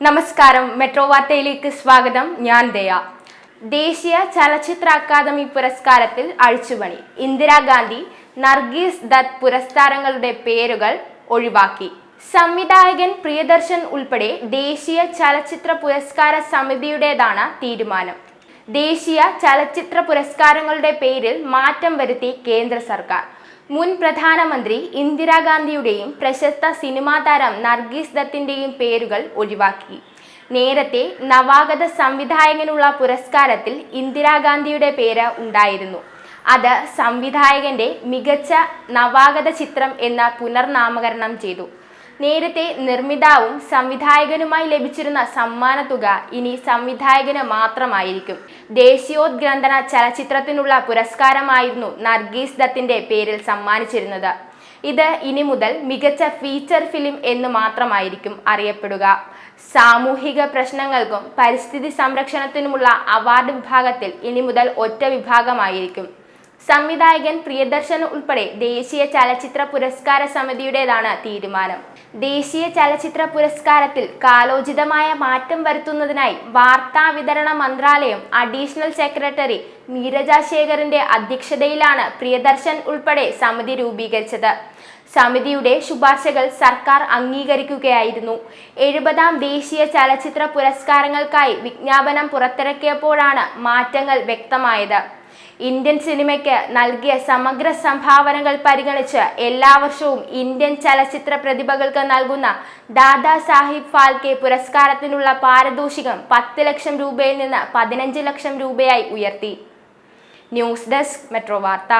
നമസ്കാരം. മെട്രോ വാർത്തയിലേക്ക് സ്വാഗതം. ഞാൻ ദയ. ദേശീയ ചലച്ചിത്ര അക്കാദമി പുരസ്കാരത്തിൽ അഴിച്ചുപണി. ഇന്ദിരാഗാന്ധി നർഗീസ് ദത്ത് പുരസ്കാരങ്ങളുടെ പേരുകൾ ഒഴിവാക്കി. സംവിധായകൻ പ്രിയദർശൻ ഉൾപ്പെടെ ദേശീയ ചലച്ചിത്ര പുരസ്കാര സമിതിയുടേതാണ് തീരുമാനം. ദേശീയ ചലച്ചിത്ര പുരസ്കാരങ്ങളുടെ പേരിൽ മാറ്റം വരുത്തി കേന്ദ്ര സർക്കാർ. മുൻ പ്രധാനമന്ത്രി ഇന്ദിരാഗാന്ധിയുടെയും പ്രശസ്ത സിനിമാ താരം നർഗീസ് ദത്തിന്റെയും പേരുകൾ ഒഴിവാക്കി. നേരത്തെ നവാഗത സംവിധായകനുള്ള പുരസ്കാരത്തിൽ ഇന്ദിരാഗാന്ധിയുടെ പേര് ഉണ്ടായിരുന്നു. അത് സംവിധായകന്റെ മികച്ച നവാഗത ചിത്രം എന്ന പുനർനാമകരണം ചെയ്തു. നേരത്തെ നിർമ്മിതാവും സംവിധായകനുമായി ലഭിച്ചിരുന്ന സമ്മാനത്തുക ഇനി സംവിധായകന് മാത്രമായിരിക്കും. ദേശീയോദ്ഗ്രന്ഥന ചലച്ചിത്രത്തിനുള്ള പുരസ്കാരമായിരുന്നു നർഗീസ് ദത്തിന്റെ പേരിൽ സമ്മാനിച്ചിരുന്നത്. ഇത് ഇനി മുതൽ മികച്ച ഫീച്ചർ ഫിലിം എന്ന് മാത്രമായിരിക്കും അറിയപ്പെടുക. സാമൂഹിക പ്രശ്നങ്ങൾക്കും പരിസ്ഥിതി സംരക്ഷണത്തിനുമുള്ള അവാർഡ് വിഭാഗത്തിൽ ഇനി മുതൽ ഒറ്റ വിഭാഗമായിരിക്കും. സംവിധായകൻ പ്രിയദർശൻ ഉൾപ്പെടെ ദേശീയ ചലച്ചിത്ര പുരസ്കാര സമിതിയുടേതാണ് തീരുമാനം. ദേശീയ ചലച്ചിത്ര പുരസ്കാരത്തിൽ കാലോചിതമായ മാറ്റം വരുത്തുന്നതിനായി വാർത്താ വിതരണ മന്ത്രാലയം അഡീഷണൽ സെക്രട്ടറി നീരജ ശേഖറിന്റെ അധ്യക്ഷതയിലാണ് പ്രിയദർശൻ ഉൾപ്പെടെ സമിതി രൂപീകരിച്ചത്. സമിതിയുടെ ശുപാർശകൾ സർക്കാർ അംഗീകരിക്കുകയായിരുന്നു. എഴുപതാം ദേശീയ ചലച്ചിത്ര പുരസ്കാരങ്ങൾക്കായി വിജ്ഞാപനം പുറത്തിറക്കിയപ്പോഴാണ് മാറ്റങ്ങൾ വ്യക്തമായത്. ഇന്ത്യൻ സിനിമയ്ക്ക് നൽകിയ സമഗ്ര സംഭാവനകൾ പരിഗണിച്ച് എല്ലാ വർഷവും ഇന്ത്യൻ ചലച്ചിത്ര പ്രതിഭകൾക്ക് നൽകുന്ന ദാദാ സാഹിബ് ഫാൽക്കെ പുരസ്കാരത്തിനുള്ള പാരിതോഷികം പത്ത് ലക്ഷം രൂപയിൽ നിന്ന് പതിനഞ്ച് ലക്ഷം രൂപയായി ഉയർത്തി. ന്യൂസ് ഡെസ്ക് മെട്രോ വാർത്ത.